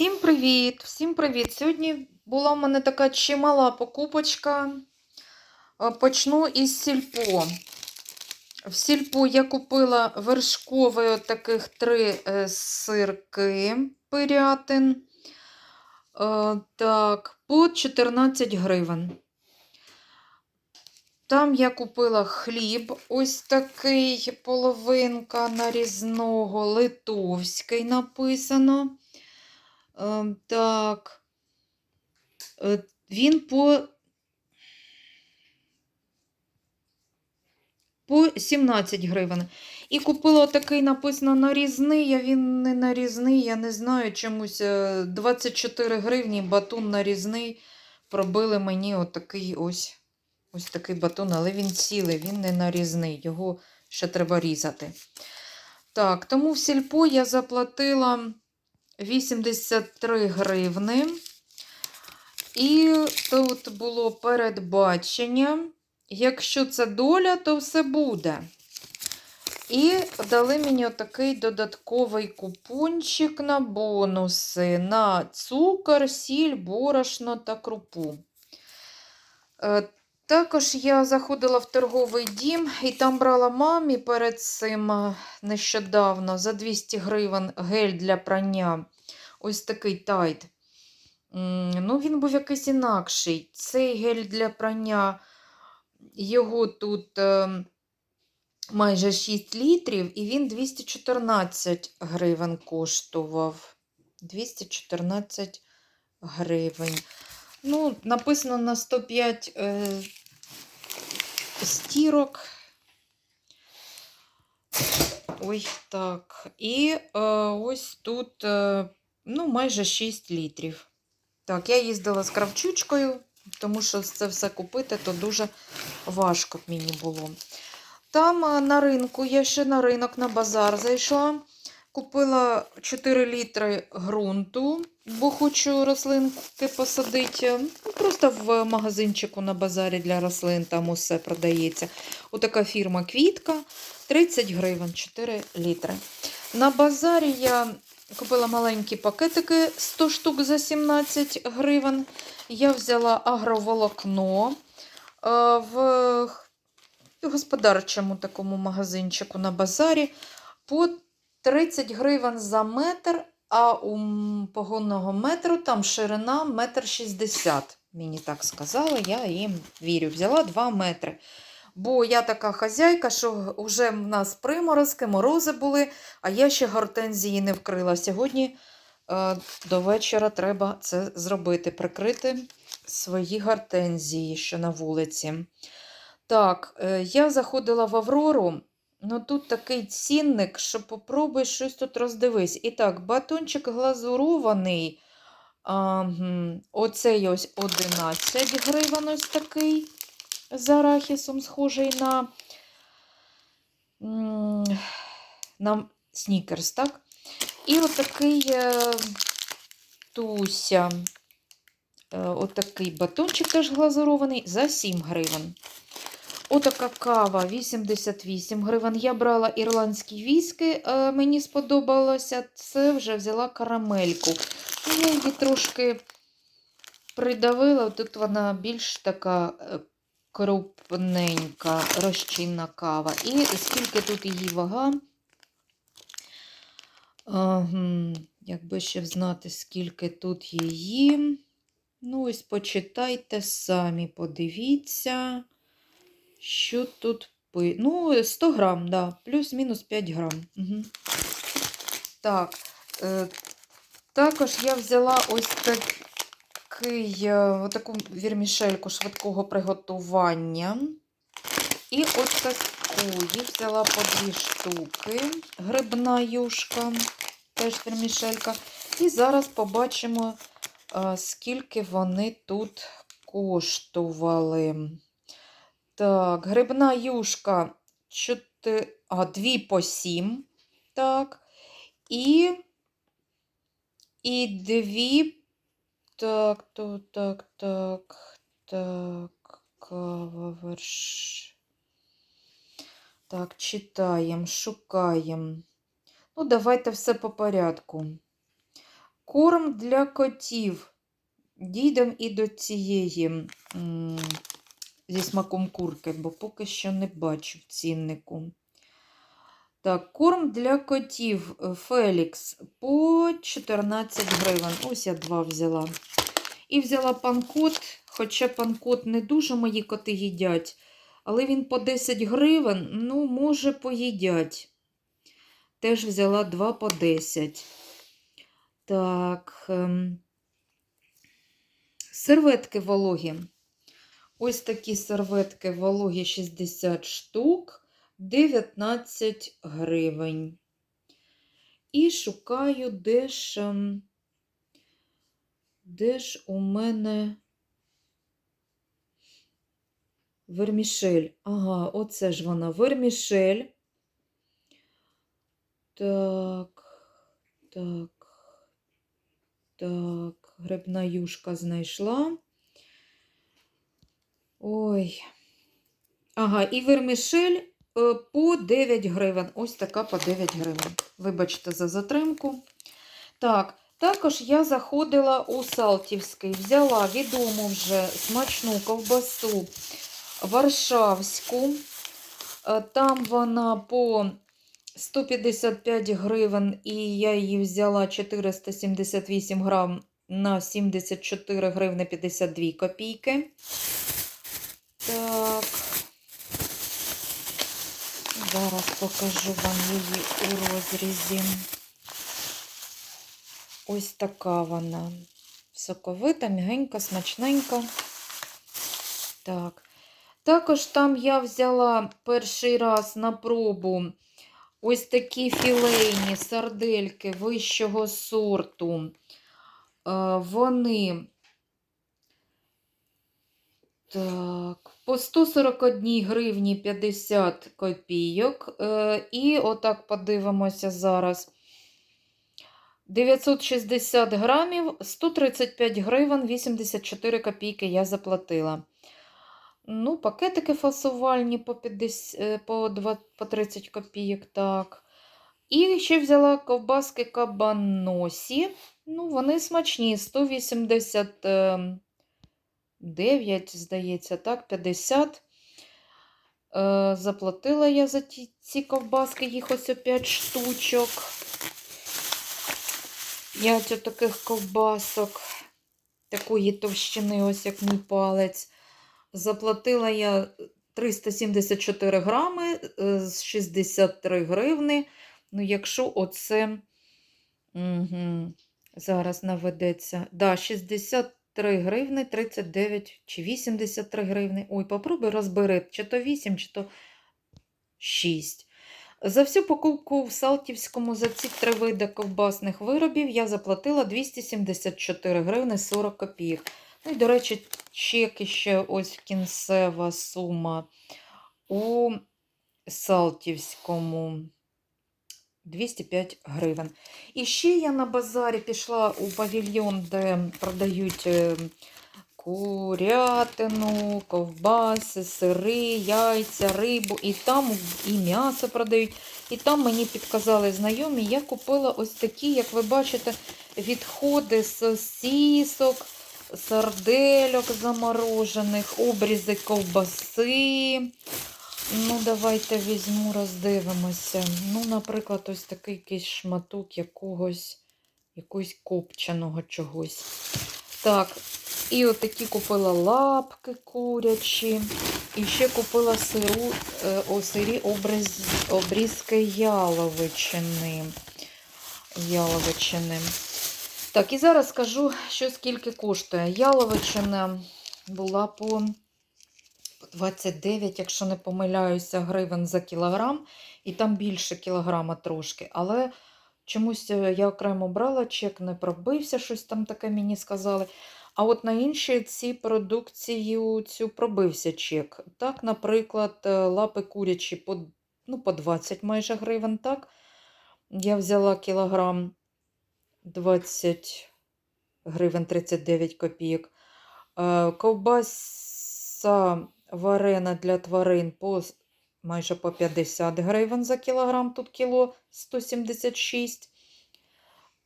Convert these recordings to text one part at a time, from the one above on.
Всім привіт! Всім привіт! Сьогодні була в мене така чимала покупочка. Е, Почну із сільпо. В сільпо я купила вершковий от таких три е, сирки пирятин. Е, Так, по 14 гривень. Там я купила хліб, ось такий половинка нарізного, литовський написано. Е, Так. Е, Він по, по 17 гривень. І купила такий написано нарізний, а він не нарізний, я не знаю, чомусь е, 24 гривні батон нарізний. Пробили мені отакий ось, ось такий батон, але він цілий, він не нарізний, його ще треба різати. Так, тому в сільпо я заплатила 83 гривни. І тут було передбачення. Якщо це доля, то все буде. І дали мені отакий додатковий купончик на бонуси на цукор, сіль, борошно та крупу. Також я заходила в торговий дім і там брала мамі перед цим е, нещодавно за 200 гривень гель для прання. Ось такий тайд. М, Ну, він був якийсь інакший. Цей гель для прання, його тут е, майже 6 літрів, і він 214 гривень коштував. 214 гривень. Ну, написано на 105 е, стірок. Ой, так. І е, ось тут е, ну, майже 6 літрів. Так, я їздила з кравчучкою, тому що це все купити, то дуже важко б мені було. Там е, на ринку, я ще на ринок, на базар зайшла. Купила 4 літри ґрунту, бо хочу рослинки посадити. Ну, Просто в магазинчику на базарі для рослин там усе продається. Отака фірма Квітка. 30 гривень, 4 літри. На базарі я купила маленькі пакетики 100 штук за 17 гривень. Я взяла агроволокно е, в господарчому такому магазинчику на базарі по 30 гривень за метр, а у погонного метру там ширина метр 60. Мені так сказали, я їм вірю. Взяла 2 метри. Бо я така хазяйка, що вже в нас приморозки, морози були, а я ще гортензії не вкрила. Сьогодні е, до вечора треба це зробити, прикрити свої гортензії, що на вулиці. Так, е, я заходила в Аврору. Ну тут такий цінник, що попробуй щось тут роздивись. І так, батончик глазурований. А, оцей ось 11 гривень ось такий з арахісом, схожий на, на снікерс, так? І отакий е, туся. Е, Отакий батончик теж глазурований за 7 гривень. Отака кава 88 гривень. Я брала ірландські віски, е, мені сподобалося. Це вже взяла карамельку. Ну, Я її трошки придавила. Тут вона більш така е, крупненька, розчинна кава. І скільки тут її вага? Ага, якби ще знати, скільки тут її. Ну, ось почитайте самі, подивіться. Що тут пи... Ну, 100 грам, да, плюс-мінус 5 грам. Угу. Так, е, також я взяла ось такий, е, отаку вірмішельку швидкого приготування. І ось таку взяла по дві штуки. Грибна юшка, теж вірмішелька. І зараз побачимо, е, скільки вони тут коштували. Так, грибна юшка 4, а, 2 по 7. Так. І, і 2. Так, то, так, так, так, кава верш. Так, читаємо, шукаємо. Ну, давайте все по порядку. Корм для котів. Дійдемо і до цієї зі смаком курки, бо поки що не бачу в ціннику. Так, корм для котів е, Фелікс по 14 гривень. Ось я два взяла. І взяла панкот, хоча панкот не дуже мої коти їдять, але він по 10 гривень, ну, може, поїдять. Теж взяла 2 по 10. Так. ем, Серветки вологі. Ось такі серветки вологі 60 штук, 19 гривень. І шукаю, де ж, ем, де ж у мене вермішель. Ага, оце ж вона вермішель. Так, так, так, грибна юшка знайшла. Ой. Ага, і вермішель е, по 9 гривень. Ось така по 9 гривень. Вибачте за затримку. Так, також я заходила у Салтівський, взяла відому вже смачну ковбасу Варшавську. Е, Там вона по 155 гривень, і я її взяла 478 грам на 74 гривни 52 копійки. Так. Зараз покажу вам її у розрізі. Ось така вона. Соковита, м'ягенька, смачненька. Так. Також там я взяла перший раз на пробу ось такі філейні сардельки вищого сорту. Е, Вони так, по 141 гривні 50 копійок. Е, І отак подивимося зараз. 960 грамів, 135 гривень, 84 копійки я заплатила. Ну, пакетики фасувальні по, 50, е, по, 2, по 30 копійок, так. І ще взяла ковбаски кабаносі. Ну, вони смачні, 189, здається, так, 50. Е, заплатила я за ці ковбаски, їх ось 5 штучок. 5 таких ковбасок, такої товщини, ось як мій палець. Заплатила я 374 грами е, з 63 гривни. Ну, якщо оце угу, зараз наведеться. Да, 63 гривни, 39 чи 83 гривни. Ой, попробуй розбери, чи то 8, чи то 6. За всю покупку в Салтівському за ці три види ковбасних виробів я заплатила 274 гривни 40 копійок. Ну і, до речі, чек ще ось кінцева сума у Салтівському 205 гривень. І ще я на базарі пішла у павільйон, де продають е, курятину, ковбаси, сири, яйця, рибу. І там і м'ясо продають. І там мені підказали знайомі, я купила ось такі, як ви бачите, відходи з сосісок, сардельок заморожених, обрізи ковбаси. Ну, давайте візьму, роздивимося. Ну, наприклад, ось такий якийсь шматок якогось, якогось копченого чогось. Так, і отакі купила лапки курячі. І ще купила сиру, е, о, сирі обріз, обрізки яловичини. яловичини. Так, і зараз скажу, що скільки коштує. Яловичина була по 29, якщо не помиляюся, гривень за кілограм, і там більше кілограма трошки. Але чомусь е, я окремо брала, чек не пробився, щось там таке мені сказали. А от на інші ці продукції цю пробився чек. Так, наприклад, е, лапи курячі по, ну, по 20 майже гривень. так. Я взяла кілограм 20 гривень 39 копійок. Е, Ковбаса варена для тварин по майже по 50 гривень за кілограм, тут кіло 176.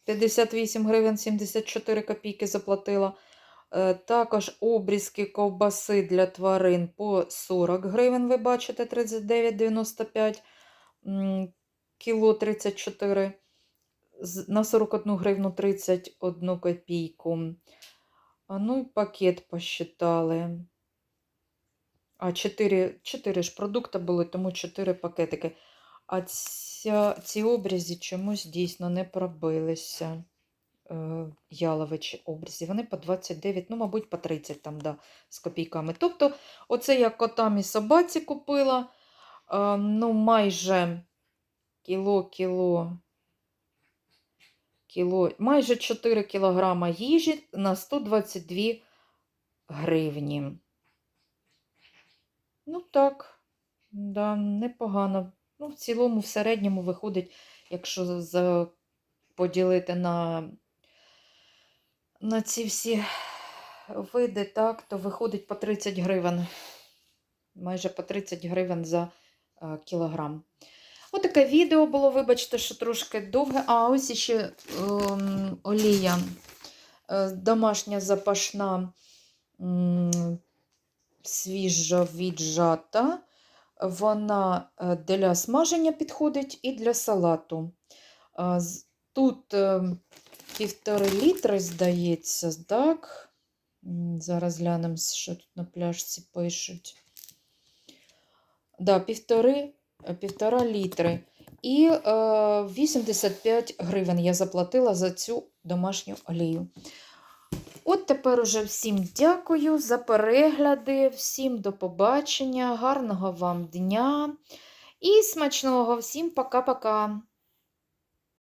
58 гривень 74 копійки заплатила. Е, Також обрізки ковбаси для тварин по 40 гривень, ви бачите, 39,95 кіло 34 на 41 гривну 31 копійку. Ну і пакет посчитали. А 4, 4 ж продукти були, тому 4 пакетики. А ця, ці обрізі чомусь дійсно не пробилися. Е, яловичі обрізі. Вони по 29, ну, мабуть, по 30 там, да, з копійками. Тобто, оце я котам і собаці купила. е, ну, майже кіло, кіло, кіло, майже 4 кілограма їжі на 122 гривні. Ну так, да, непогано. Ну, в цілому, в середньому виходить, якщо за, поділити на, на ці всі види, так, то виходить по 30 гривень. Майже по 30 гривень за е, кілограм. Отаке відео було, вибачте, що трошки довге. А ось ще ем, олія е, домашня запашна, м, свіжо віджата. Вона е, для смаження підходить і для салату. Тут е, півтори літри, здається, так? Зараз глянемо, що тут на пляшці пишуть. Да, півтори, е, півтора літри. І е, 85 гривень я заплатила за цю домашню олію. От тепер уже всім дякую за перегляди, всім до побачення, гарного вам дня і смачного, всім пока-пока.